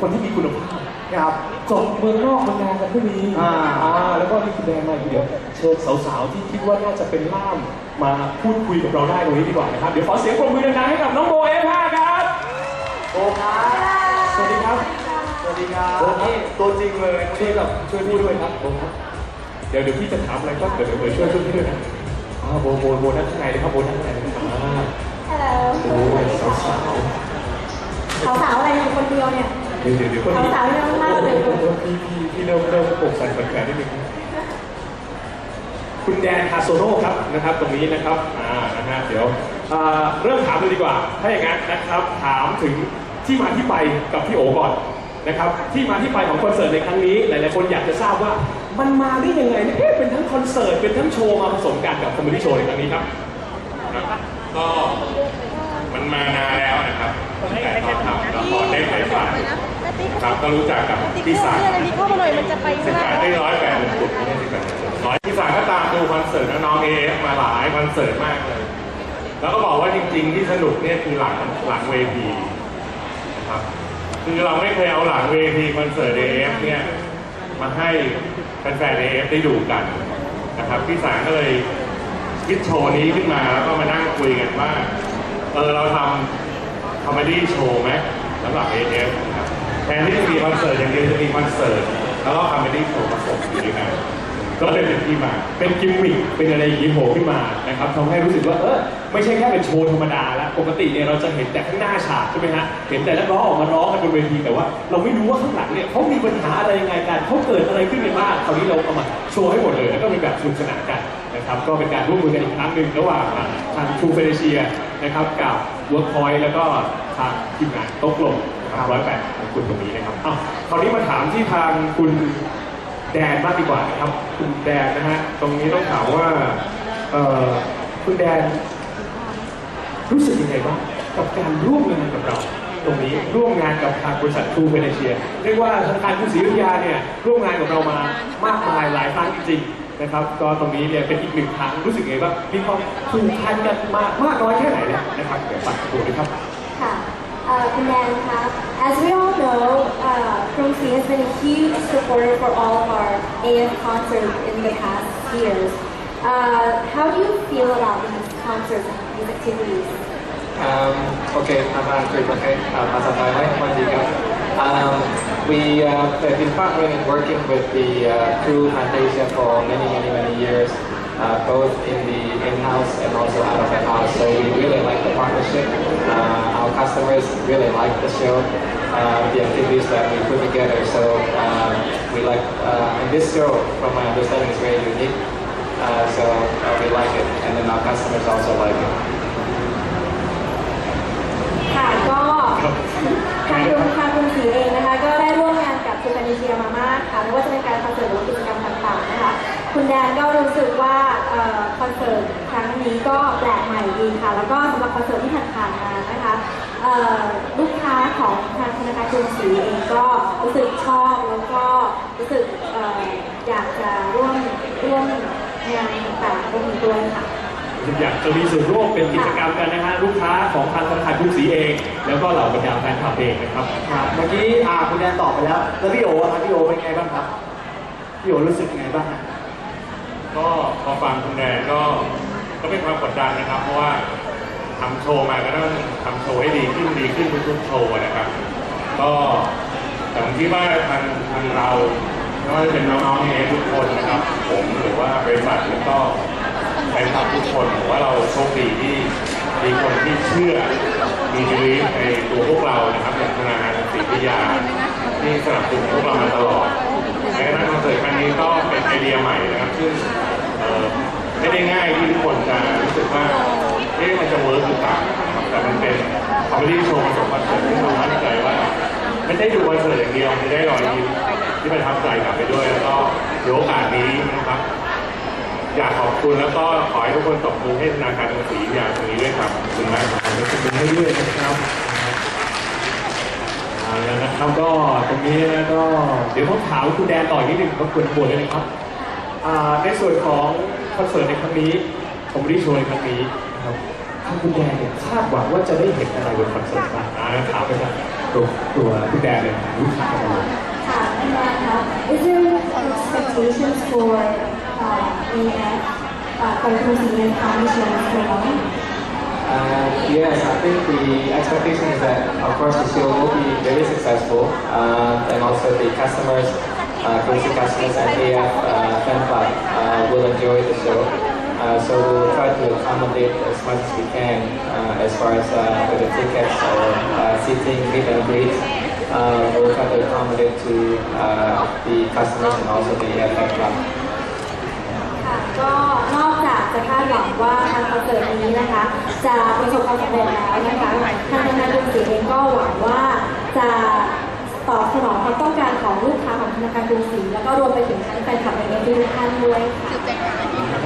คนที่มีคุณภาพครับจบเมืองนอกเมืองนากันก็มีอ่าแล้วก็มีคุณแดงมาอีกเดี๋ยวเชิญสาวๆที่คิดว่าน่าจะเป็นล่ามมาพูดคุยกับเราได้ตรงนี้ดีกว่านะครับ เดี๋ยวขอเสียงปรบมือดังๆให้กับน้องโบเอฟห้าครับโอ้ครับ สวัสดีครับ สวัสดีครับโอ้ครับนี่ตัวจริงเลยช่วยแบบช่วยพี่ด้วยครับโบครับ เดี๋ยวเดี๋ยวพี่จะถามอะไรก็เดี๋ยวเดี๋ยวช่วยช่วยพี่ด้วยนะอ่าโบโบโบนั่งข้างในเลยครับโบนั่งข้างในเลยครับอ่าฮัลโหลโอ้ยสาวสาวๆอะไรอยู่คนเดียวเนี่ยๆ เดี๋ยวเดี๋ยวเดี๋ยวคนนี้สาวๆที่นั่งล่างเลยโอ้โหพี่พี่พี่เริ่มเริ่มโปกสั่นแปลกๆนิดนึงคุณแดนคาโซโน่ครับนะครับ ตรงนี้นะครับอ่านะฮะเดี๋ยวอ่าเริ่มถามเลยดีกว่า ถ้าอย่างนั้นนะครับ ถามถึงที่มาที่ไปกับพี่โอก่อนนะครับที่มาที่ไปของคอนเสิร์ตในครั้งนี้ หลายๆคนอยากจะทราบว่ามันมาได้ยังไงเนี่ยเอ๊ะเป็นทั้งคอนเสิร์ตเป็นทั้งโชว์มาผสมกันกับคอมเมดี้โชว์ในครั้งนี้ครับ ครับก็มันมานานแล้วนะครับตั้งแต่ตอนทำละครได้ไฟฟ้า ครับก็รู้จักกับพี่สารอะไรมีเข้ามาหน่อยมันจะไปสิข้างบล่าแปงดได้ร้อยแปดมงกุฎไม่ใช่สิบแปดร้อยพี่สารก็ตามดูคอนเสิร์ตน้องๆเอฟมาหลายคอนเสิร์ตมากเลย แล้วก็บอกว่าจริง ๆ ที่สนุกเนี่ยคือหลังหลังเวทีนะครับคือเราไม่เคยเอาหลังเวทีคอนเสิร์ตเอฟเนี่ยมาให้แฟนๆเอฟได้ดูกันนะครับพี่สารก็เลยคิดโชว์นี้ขึ้นมาแล้วก็มานั่งคุยกันว่าเออเราทำคอมเมดี้โชว์ไหมสำหรับ AF นะครับ แทนที่จะมีคอนเสิร์ตอย่างเดียวจะมีคอนเสิร์ตแล้วก็คอมเมดี้โชว์ผสมอยู่ด้วยกันก็เลยเป็นที่มาเป็นกิมมิคเป็นอะไรอย่างนี้โผล่ขึ้นมานะครับทำให้รู้สึกว่าเออไม่ใช่แค่เป็นโชว์ธรรมดาแล้วปกติเนี่ยเราจะเห็นแต่ข้างหน้าฉากใช่ไหมฮะเห็นแต่นักร้องออกมาร้องกันบนเวทีแต่ว่า เราไม่รู้ว่าข้างหลังเนี่ยเขามีปัญหาอะไรยังไงกันเขาเกิดอะไรขึ้นในบ้านคราวนี้เราเอามาโชว์ให้หมดเลยแล้วก็เป็นแบบสนุกสนานกันนะครับก็เป็นการร่วมมือกันอีกครั้งหนึ่งระหว่างทางทูเฟเนเชียนะครับกับเวิร์กพอยต์แล้วก็ทางทีมงานโต๊ะกลม ร้อยแปดของคุณตรงนี้นะครับอ้าวคราวนี้มาถามที่ทางคุณแดนมากดีกว่านะครับ คุณแดนนะฮะตรงนี้ต้องถามว่าเอ่อคุณแดน รู้สึกยังไงบ้างกับการร่วมงานกับเรา ตรงนี้ร่วมงานกับทางบริษัททูเวเนเชียเรียกว่าธนาคารกรุงศรีอยุธยาเนี่ยร่วมงานกับเรามามากมายหลายครั้งจริงๆนะครับ ก็ตรงนี้เนี่ยเป็นอีกหนึ่งครั้งรู้สึกยังไงบ้างมีความผูกพันกันมากมากน้อยแค่ไหนเนี่ยนะครับเดี๋ยวฝากดูด้วยครับ uh, As we all know, uh, has been a huge supporter for all of our AF concerts in the past years. Uh, how do you feel about these concerts and these activities? Um, okay, I'm Andrew, okay? I'm we uh, have been partnering and working with the uh, crew Fantasia for many, many, many years uh, both in the in-house and also out of the house. So we really like the partnership. Uh, our customers really like the show, uh, the activities that we put together. So um, we like, uh, and this show, from my understanding, is very unique. Uh, so uh, we like it, and then our customers also like it. ค่ะก็ทางกรุงทางกรุงศรีเองนะคะ ก็ได้ร่วมงานกับทูแฟนิเชียมามากค่ะไม่ว่าจะเป็นการคอนเสิร์ตหรือว่ากิจกรรมต่างๆนะ คะคุณแดนก็รู้สึกว่าเอ่อคอนเสิร์ตครั้งนี้ก็แปลกใหม่ดีค่ะ แล้วก็สำหรับคอนเสิร์ตที่ผ่านๆมานะคะเอ่อลูกค้าของทางธนาคารกรุงศรีเองก็รู้สึกชอบแล้วก็รู้สึกเอ่ออยากจะร่วมร่วมงานต่างๆร่วมด้วยค่ะอยากจะมีส่วนร่วมเป็นกิจกรรมกันนะฮะลูกค้าของทางธนาคารกรุงศรีเอง แล้วก็เหล่าบรรดาแฟนคลับเองนะครับครับเมื่อกี้อ่าคุณแดนตอบไปแล้ว แล้วพี่โออะครับพี่โอเป็นไงบ้างครับพี่โอรู้สึกยังไงบ้างฮะ ก็พอฟังคุณแดนก็ก็เป็นความกดดันนะครับ เพราะว่าทำโชว์มาก็ต้องทำโชว์ให้ดีขึ้นดีขึ้นทุกๆโชว์นะครับ ก็แต่ผมคิดว่าทางทางเราไม่ว่าจะเป็นน้องๆเองทุกคนนะครับ ผมหรือว่าบริษัทแล้วก็แฟนคลับทุกคนผมว่าเราโชคดีที่มีคนที่เชื่อมีบลีฟในตัวพวกเรานะครับอย่างธนาคารศรีพิยาที่สนับสนุนพวกเรามาตลอดแม้กระทั่งคอนเสิร์ตครั้งนี้ก็เป็นไอเดียใหม่นะครับซึ่ง ไม่ได้ดูคอนเสิร์ตอย่างเดียวมันจะได้รอยยิ้มที่ประทับใจกลับไปด้วยแล้วก็เดี๋ยวโอกาสนี้นะครับ อยากขอบคุณแล้วก็ขอให้ทุกคนตบมือให้ธนาคารกรุงศรีอย่างตรงนี้ด้วยครับขอบคุณมากครับขอบคุณให้ด้วยนะครับแล้วนะครับก็ตรงนี้นะก็เดี๋ยวผมถามคุณแดนต่ออีกนิดหนึ่งก็ควรควรเลยนะครับในส่วนของคอนเสิร์ตในครั้งนี้ผมรีโชว์ในครั้งนี้นะครับทาคุณแดนเนี่ยคาดหวังว่าจะได้เห็นอะไรบนคอนเสิร์ตบ้างอ่าถามไปครับ ตัวตัวคุณแดนเลยลูกค้าของเรา ค่ะคุณแดนคะ Is there expectations for uh, AF uh, for cruising and car insurance program? Uh, yes, I think the expectation is that, of course, the show will be very successful, uh, and also the customers, uh, crazy customers at AF uh, Fan Club uh, will enjoy the show. Uh, so we'll try to accommodate as much as we can uh, as far as uh, the tickets or uh, seating, meet and greet. Uh, we'll try to accommodate to uh, the customers and also the AF Fan Club. ค่ะก็นอกจากจะคาดหวังว่าทางคอนเสิร์ตนี้นะคะ จะประสบความสำเร็จแล้วนะคะทางธนาคารกรุงศรีเองก็หวังว่าจะตอบสนองความต้องการของลูกค้าของธนาคารกรุงศรีแล้วก็รวมไปถึงทั้งแฟนคลับในเองทุกท่านด้วยค่ะ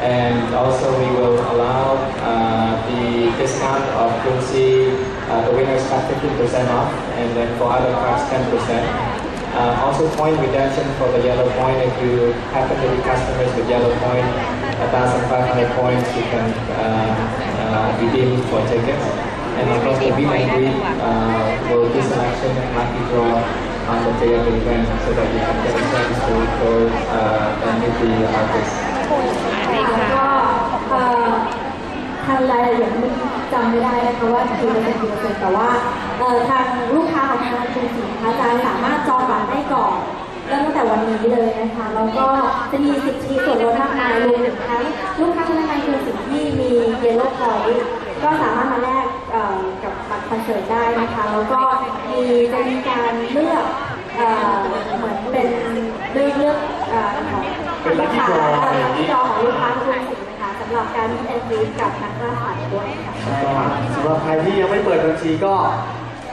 And also we will allow uh, the discount of Cruise, uh, the winners have 15% off, and then for other cards 10%. Uh, also point redemption for the yellow point. If you happen to be customers with yellow point, 1,500 points you can uh, uh, redeem for tickets. And of course the meet and uh, will do some action and lucky draw on the day of the event so that you can get a chance to go and meet the artist. แล้วก็เอ่อทางรายละเอียดเมื่อกี้จำไม่ได้นะคะว่ากี่เปอร์เซ็นต์กี่เปอร์เซ็นต์แต่ว่าเอ่อทางลูกค้าของทางกรุงศรีนะคะจะสามารถจองบัตรได้ก่อนเริ่มตั้งแต่วันนี้เลยนะคะแล้วก็จะมีสิทธิส่วนลดมากมายรวมถึงทั้งลูกค้าธนาคารกรุงศรีที่มีเยลโล่พอยก็สามารถมาแลกเอ่อกับบัตรคอนเสิร์ตได้นะคะแล้วก็มีจะมีการเลือกเอ่อเหมือนเป็นเลือกเลือกเอ่อของ เป็น ลู ลั ก คกี้ค้าดรอเอ่อที่รอของลูกค้าทุกคนนะคะสำหรับการที่แอนฟีกับนักล่าฝันด้วยค่ะใช่ครับสำหรับใครที่ยังไม่เปิดบัญชีก็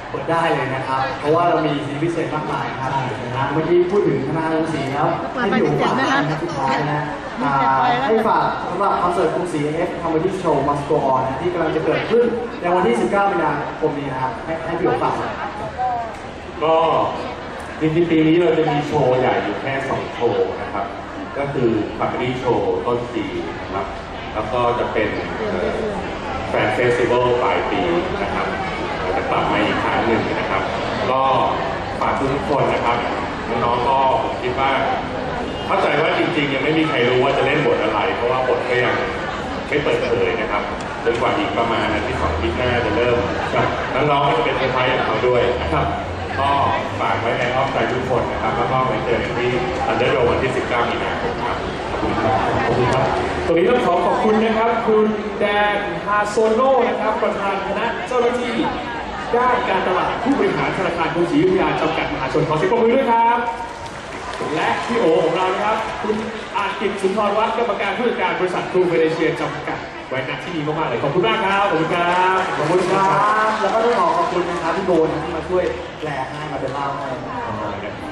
เปิดได้เลยนะครับ เพราะว่าเรามีสิทธิพิเศษมากมายครับนะเมื่อกี้พูดถึงธนาคารกรุงศรีแล้วให้พี่อยู่ฝากนะครับสุดท้ายนะอ่าให้ฝากสำหรับคอนเสิร์ตกรุงศรีเอฟคอมเมดี้โชว์มัสโกออนที่กำลังจะเกิดขึ้นในวันที่ 19 มีนาคมนี้นะครับ ให้ให้พี่อยู่ฝากหน่อยก็จริงๆปีนี้เราจะมีโชว์ใหญ่อยู่แค่สองโชว์นะครับ ก็คือปักรีโชว์ต้นปีนะครับ แล้วก็จะเป็นแฟนเฟสติวัลปลายปีนะครับเราจะกลับมาอีกครั้งหนึ่งนะครับ ก็ฝากทุกคนนะครับน้องๆก็ผมคิดว่าเข้าใจว่าจริงๆ ยังไม่มีใครรู้ว่าจะเล่นบทอะไร เพราะว่าบทก็ยังไม่เปิดเผยนะครับจนกว่าอีกประมาณอาทิตย์สองอาทิตย์หน้าจะเริ่มน้องๆก็จะเป็นเซอร์ไพรส์ของเขาด้วยนะครับ ก็ฝากไว้ในอ้อมใจทุกคนนะครับ แล้วก็ไว้เจอกันที่อันเดอร์โดวันที่ 19 มีนาคมครับขอบคุณครับขอบคุณครับตรงนี้ต้องขอขอบคุณนะครับ คุณแดนฮาโซโนนะครับ ประธานคณะเจ้าหน้าที่ด้านการตลาดผู้บริหารธนาคารกรุงศรีอยุธยาจำกัดมหาชนขอเสียงปรบมือด้วยครับ และพี่โอของเรานะครับ คุณอากิตสุนทรวัฒน์กรรมการผู้จัดการบริษัททรูเฟเดเชียจำกัด ไว้ณที่นี้มากๆเลยขอบคุณมากครับ ขอบคุณครับ ขอบคุณครับ แล้วก็ต้องขอขอบคุณนะครับพี่โบนที่มาช่วยแปลให้มาเป็นเล่าให้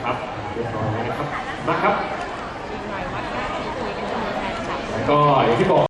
ครับเรียบร้อยแล้วนะครับ มาครับ ก็อย่างที่บอก